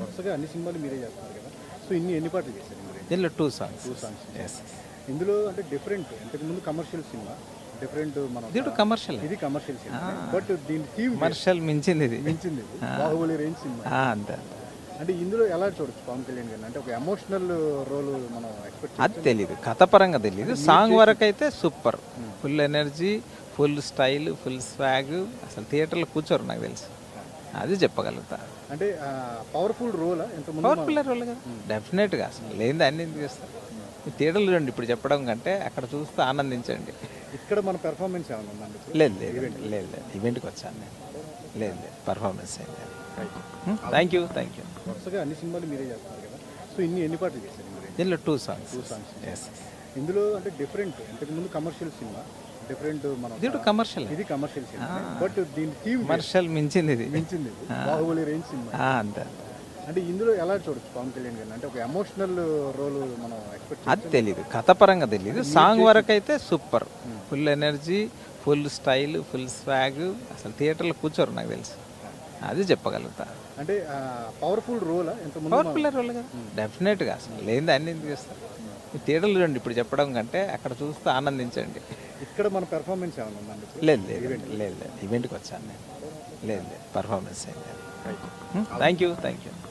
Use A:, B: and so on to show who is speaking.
A: వరుసగా అన్ని సినిమాలు మీరే చేస్తున్నారు కదా. సో ఇన్ని ఎన్ని పాటలు చేశారు మీరు?
B: దీనిలో టూ సాంగ్స్
A: టూ సాంగ్స్ ఇందులో అంటే డిఫరెంట్ ఇంతకు ముందు కమర్షియల్ సినిమా డిఫరెంట్ మనం
B: దీంట్లో కమర్షియల్
A: ఇది కమర్షియల్ సినిమా. బట్ దీని థీమ్
B: కమర్షియల్ మించింది ఇది.
A: మించింది ఇది. Baahubali range cinema.
B: అంతే
A: అంటే ఇందులో ఎలా చూడొచ్చు పవన్ కళ్యాణ్ గారిని? అంటే ఒక ఎమోషనల్ రోల్ మనం ఎక్స్పెక్ట్
B: అది తెలియదు కథపరంగా తెలియదు సాంగ్ వరకు అయితే super full energy full style full swag అసలు థియేటర్లో కూర్చోరు నాకు తెలుసు. అది చెప్పగలుగుతా.
A: అంటే పవర్ఫుల్ రోల్
B: పవర్ఫుల్ రోల్ కదా? డెఫినెట్గా అసలు లేని అన్ని ఎందుకు చేస్తారు? థియేటర్లు చూడండి ఇప్పుడు చెప్పడం కంటే అక్కడ చూస్తే ఆనందించండి.
A: ఇక్కడ మన పెర్ఫార్మెన్స్ ఏమైనా?
B: లేదు లేదు లేదు లేదు ఈవెంట్కి వచ్చాను నేను. లేదు లేదు. పర్ఫార్మెన్స్ ఏం లేదు. థ్యాంక్ యూ థ్యాంక్ యూ
A: వరుసగా అన్ని సినిమాలు మీరే చేస్తున్నారు కదా? సో ఇన్ని ఎన్ని పాటలు చేశారు
B: దీనిలో two songs
A: two songs
B: yes
A: ఇందులో అంటే డిఫరెంట్ ఇంతకు ముందు కమర్షియల్ సినిమా. డిఫరెంట్ మనం
B: దీంట్లో కమర్షియల్
A: ఇది కమర్షియల్ బట్ దీని థీమ్
B: కమర్షియల్ మించింది ఇది.
A: మించింది ఇది. Baahubali range cinema.
B: అంతే
A: అంటే ఇందులో ఎలా చూడొచ్చు పవన్ కళ్యాణ్ గారిని? అంటే ఒక ఎమోషనల్ రోల్ మనం ఎక్స్పెక్ట్
B: అది తెలియదు కథపరంగా తెలియదు సాంగ్ వరకు అయితే super full energy full style full swag అసలు థియేటర్లో కూర్చోరు నాకు తెలుసు. అది చెప్పగలుగుతా.
A: అంటే పవర్ఫుల్ రోల్
B: పవర్ఫుల్ రోల్ కదా డెఫినెట్గా అసలు లేని అన్ని ఎందుకు చేస్తారు? థియేటర్లు చూడండి ఇప్పుడు చెప్పడం కంటే అక్కడ చూస్తే ఆనందించండి.
A: ఇక్కడ మన పెర్ఫార్మెన్స్ ఏమైనా ఉందండి?
B: లేదు లేదు లేదు లేదు. ఈవెంట్కి వచ్చాను నేను. లేదు లేదు. పర్ఫార్మెన్స్ లేదు. Thank you thank you